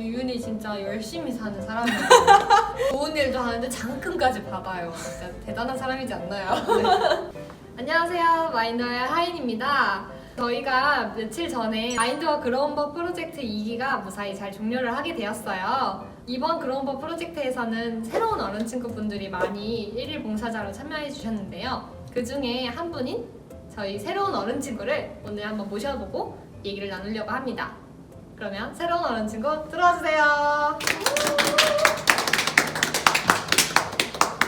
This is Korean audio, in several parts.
우리 윤이 진짜 열심히 사는 사람이에요. 좋은 일도 하는데 장학금까지 받아요. 진짜 대단한 사람이지 않나요? 네. 안녕하세요. 마인더의 하인입니다. 저희가 며칠 전에 마인드와 그라운버 프로젝트 2기가 무사히 잘 종료를 하게 되었어요. 이번 그라운버 프로젝트에서는 새로운 어른 친구분들이 많이 1일 봉사자로 참여해 주셨는데요. 그 중에 한 분인 저희 새로운 어른 친구를 오늘 한번 모셔보고 얘기를 나누려고 합니다. 그러면 새로운 어른 친구 들어와주세요.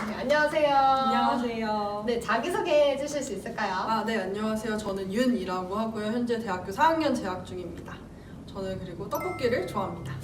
네, 안녕하세요. 안녕하세요. 네, 자기소개해 주실 수 있을까요? 아, 네, 안녕하세요. 저는 윤이라고 하고요. 현재 대학교 4학년 재학 중입니다. 저는 그리고 떡볶이를 좋아합니다.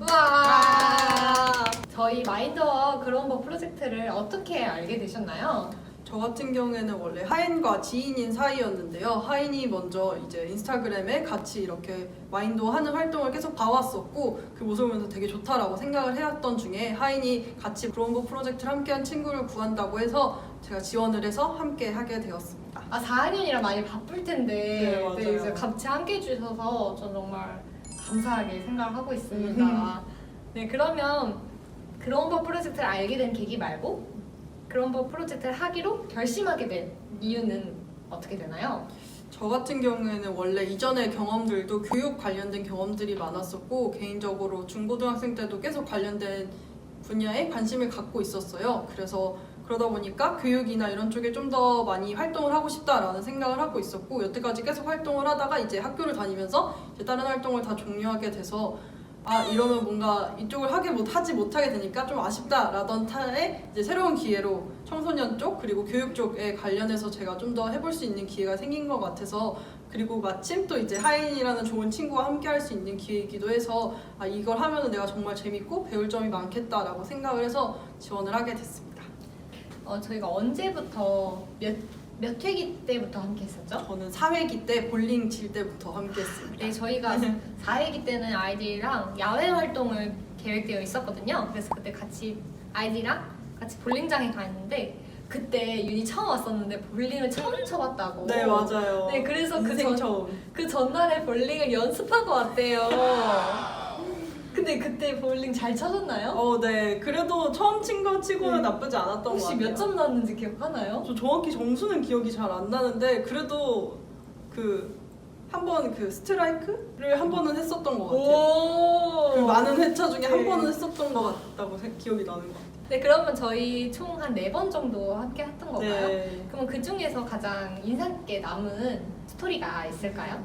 우와! 저희 마인드워 그런버 프로젝트를 어떻게 알게 되셨나요? 저 같은 경우에는 원래 하인과 지인인 사이였는데요. 하인이 먼저 이제 인스타그램에 같이 이렇게 마인도 하는 활동을 계속 봐왔었고 그 모습을 보면서 되게 좋다라고 생각을 해왔던 중에 하인이 같이 브론보 프로젝트를 함께한 친구를 구한다고 해서 제가 지원을 해서 함께 하게 되었습니다. 아, 4학년이라 많이 바쁠 텐데 네, 맞아요. 이제 같이 함께 해주셔서 전 정말 감사하게 생각을 하고 있습니다. 음. 네, 그러면 그런버 프로젝트를 알게 된 계기 말고 그런버 프로젝트를 하기로 결심하게 된 이유는 어떻게 되나요? 저 같은 경우에는 원래 이전의 경험들도 교육 관련된 경험들이 많았었고 개인적으로 중고등학생 때도 계속 관련된 분야에 관심을 갖고 있었어요. 그래서 그러다 보니까 교육이나 이런 쪽에 좀 더 많이 활동을 하고 싶다라는 생각을 하고 있었고 여태까지 계속 활동을 하다가 이제 학교를 다니면서 이제 다른 활동을 다 종료하게 돼서 아 이러면 뭔가 이쪽을 하게 못 하지 못하게 되니까 좀 아쉽다라던 타에 이제 새로운 기회로 청소년 쪽 그리고 교육 쪽에 관련해서 제가 좀 더 해볼 수 있는 기회가 생긴 것 같아서 그리고 마침 또 이제 하인이라는 좋은 친구와 함께 할 수 있는 기회이기도 해서 아 이걸 하면은 내가 정말 재밌고 배울 점이 많겠다라고 생각을 해서 지원을 하게 됐습니다. 어, 저희가 언제부터 몇, 몇 회기 때부터 함께 했었죠? 저는 사회기 때 볼링 칠 때부터 함께 했습니다. 네, 저희가 4회기 때는 아이들이랑 야외 활동을 계획되어 있었거든요. 그래서 그때 같이 아이들이랑 같이 볼링장에 갔는데 그때 윤이 처음 왔었는데 볼링을 처음 쳐봤다고. 네 맞아요. 네, 그래서 그 인생 전- 처음. 그 전날에 볼링을 연습하고 왔대요. 근데 그때 볼링 잘 쳐졌나요? 어, 네. 그래도 처음 친 거 치고는 네. 나쁘지 않았던 것 혹시 같아요. 몇 점 나왔는지 기억하나요? 저 정확히 점수는 기억이 잘 안 나는데 그래도 그 한 번 그 스트라이크를 한 번은 했었던 것 같아요. 오. 그 많은 회차 중에 한 네. 번은 했었던 것 같다고 생- 기억이 나는 것 같아요. 네, 그러면 저희 총 한 네 번 정도 함께 했던 건가요? 네. 그러면 그 중에서 가장 인상 깊게 남은 스토리가 있을까요?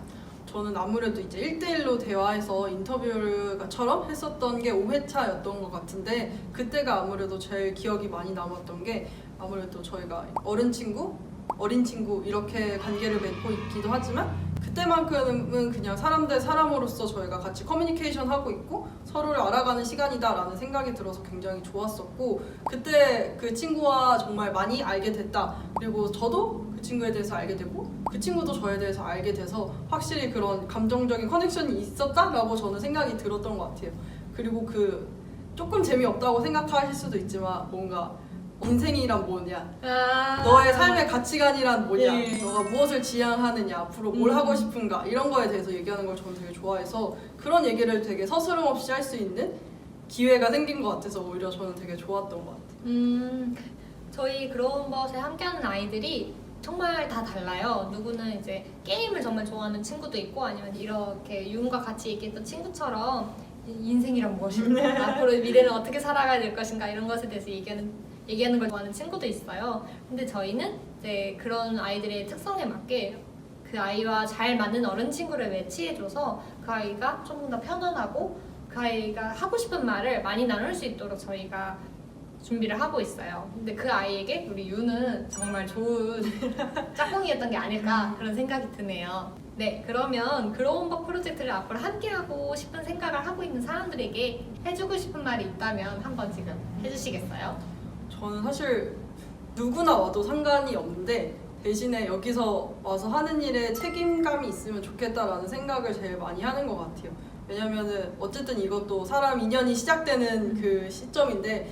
저는 아무래도 이제 1대1로 대화해서 인터뷰처럼 했었던 게 5회차였던 것 같은데 그때가 아무래도 제일 기억이 많이 남았던 게 아무래도 저희가 어른 친구, 어린 친구 이렇게 관계를 맺고 있기도 하지만 그때만큼은 그냥 사람 대 사람으로서 저희가 같이 커뮤니케이션 하고 있고 서로를 알아가는 시간이다라는 생각이 들어서 굉장히 좋았었고 그때 그 친구와 정말 많이 알게 됐다. 그리고 저도 그 친구에 대해서 알게 되고 그 친구도 저에 대해서 알게 돼서 확실히 그런 감정적인 커넥션이 있었다라고 저는 생각이 들었던 것 같아요 그리고 그 조금 재미없다고 생각하실 수도 있지만 뭔가 인생이란 뭐냐 아~ 너의 삶의 가치관이란 뭐냐 예. 너가 무엇을 지향하느냐 앞으로 뭘 음. 하고 싶은가 이런 거에 대해서 얘기하는 걸 저는 되게 좋아해서 그런 얘기를 되게 서스럼 없이 할 수 있는 기회가 생긴 것 같아서 오히려 저는 되게 좋았던 것 같아요 음, 저희 그런벗에 함께하는 아이들이 정말 다 달라요. 누구는 이제 게임을 정말 좋아하는 친구도 있고 아니면 이렇게 윤과 같이 얘기했던 친구처럼 인생이란 무엇일까, 앞으로 미래는 어떻게 살아가야 될 것인가 이런 것에 대해서 얘기하는 얘기하는 걸 좋아하는 친구도 있어요. 근데 저희는 이제 그런 아이들의 특성에 맞게 그 아이와 잘 맞는 어른 친구를 매치해줘서 그 아이가 조금 더 편안하고 그 아이가 하고 싶은 말을 많이 나눌 수 있도록 저희가 준비를 하고 있어요. 근데 그 아이에게 우리 유는 정말 좋은 짝꿍이었던 게 아닐까 그런 생각이 드네요. 네, 그러면 그로운버 프로젝트를 앞으로 함께하고 싶은 생각을 하고 있는 사람들에게 해주고 싶은 말이 있다면 한번 지금 해주시겠어요? 저는 사실 누구나 와도 상관이 없는데 대신에 여기서 와서 하는 일에 책임감이 있으면 좋겠다라는 생각을 제일 많이 하는 것 같아요. 왜냐면은 어쨌든 이것도 사람 인연이 시작되는 그 시점인데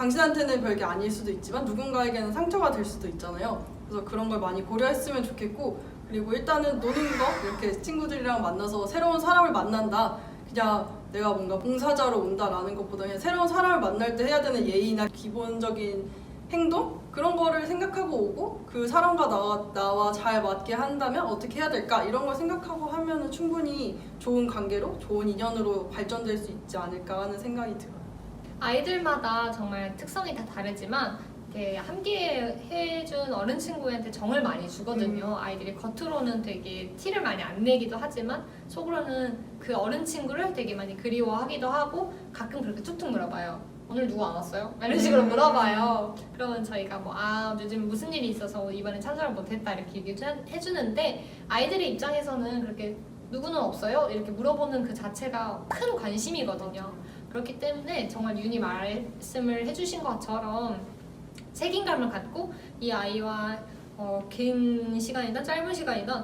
당신한테는 별게 아닐 수도 있지만 누군가에게는 상처가 될 수도 있잖아요. 그래서 그런 걸 많이 고려했으면 좋겠고 그리고 일단은 노는 거 이렇게 친구들이랑 만나서 새로운 사람을 만난다. 그냥 내가 뭔가 봉사자로 온다라는 것보다 그냥 새로운 사람을 만날 때 해야 되는 예의나 기본적인 행동 그런 거를 생각하고 오고 그 사람과 나와, 나와 잘 맞게 한다면 어떻게 해야 될까 이런 걸 생각하고 하면은 충분히 좋은 관계로 좋은 인연으로 발전될 수 있지 않을까 하는 생각이 들어요. 아이들마다 정말 특성이 다 다르지만 이렇게 함께 해준 어른 친구한테 정을 많이 주거든요. 아이들이 겉으로는 되게 티를 많이 안 내기도 하지만 속으로는 그 어른 친구를 되게 많이 그리워하기도 하고 가끔 그렇게 툭툭 물어봐요. 오늘 누구 안 왔어요? 막 이런 식으로 음. 물어봐요. 그러면 저희가 뭐, 아, 요즘 무슨 일이 있어서 이번에 참석을 못했다 이렇게 얘기 해주는데 아이들의 입장에서는 그렇게 누구는 없어요? 이렇게 물어보는 그 자체가 큰 관심이거든요. 그렇기 때문에 정말 윤희 말씀을 해주신 것처럼 책임감을 갖고 이 아이와 어, 긴 시간이든 짧은 시간이든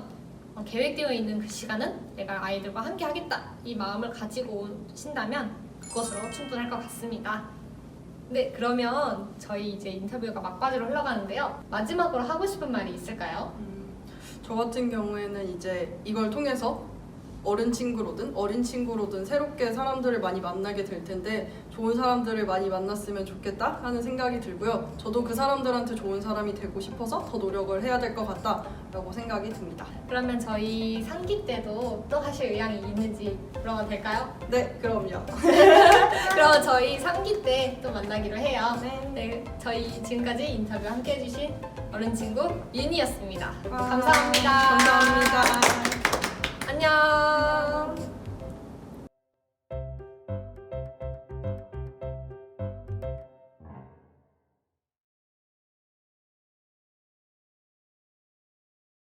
어, 계획되어 있는 그 시간은 내가 아이들과 함께 하겠다 이 마음을 가지고 오신다면 그것으로 충분할 것 같습니다. 네 그러면 저희 이제 인터뷰가 막바지로 흘러가는데요 마지막으로 하고 싶은 말이 있을까요? 음, 저 같은 경우에는 이제 이걸 통해서 어른 친구로든 어린 친구로든 새롭게 사람들을 많이 만나게 될 텐데 좋은 사람들을 많이 만났으면 좋겠다 하는 생각이 들고요. 저도 그 사람들한테 좋은 사람이 되고 싶어서 더 노력을 해야 될 것 같다라고 생각이 듭니다. 그러면 저희 상기 때도 또 하실 의향이 있는지 물어봐도 될까요? 네, 그럼요. 그럼 저희 상기 때 또 만나기로 해요. 네. 네, 저희 지금까지 인터뷰 함께 해주신 어른 친구 윤이었습니다. 와, 감사합니다. 감사합니다.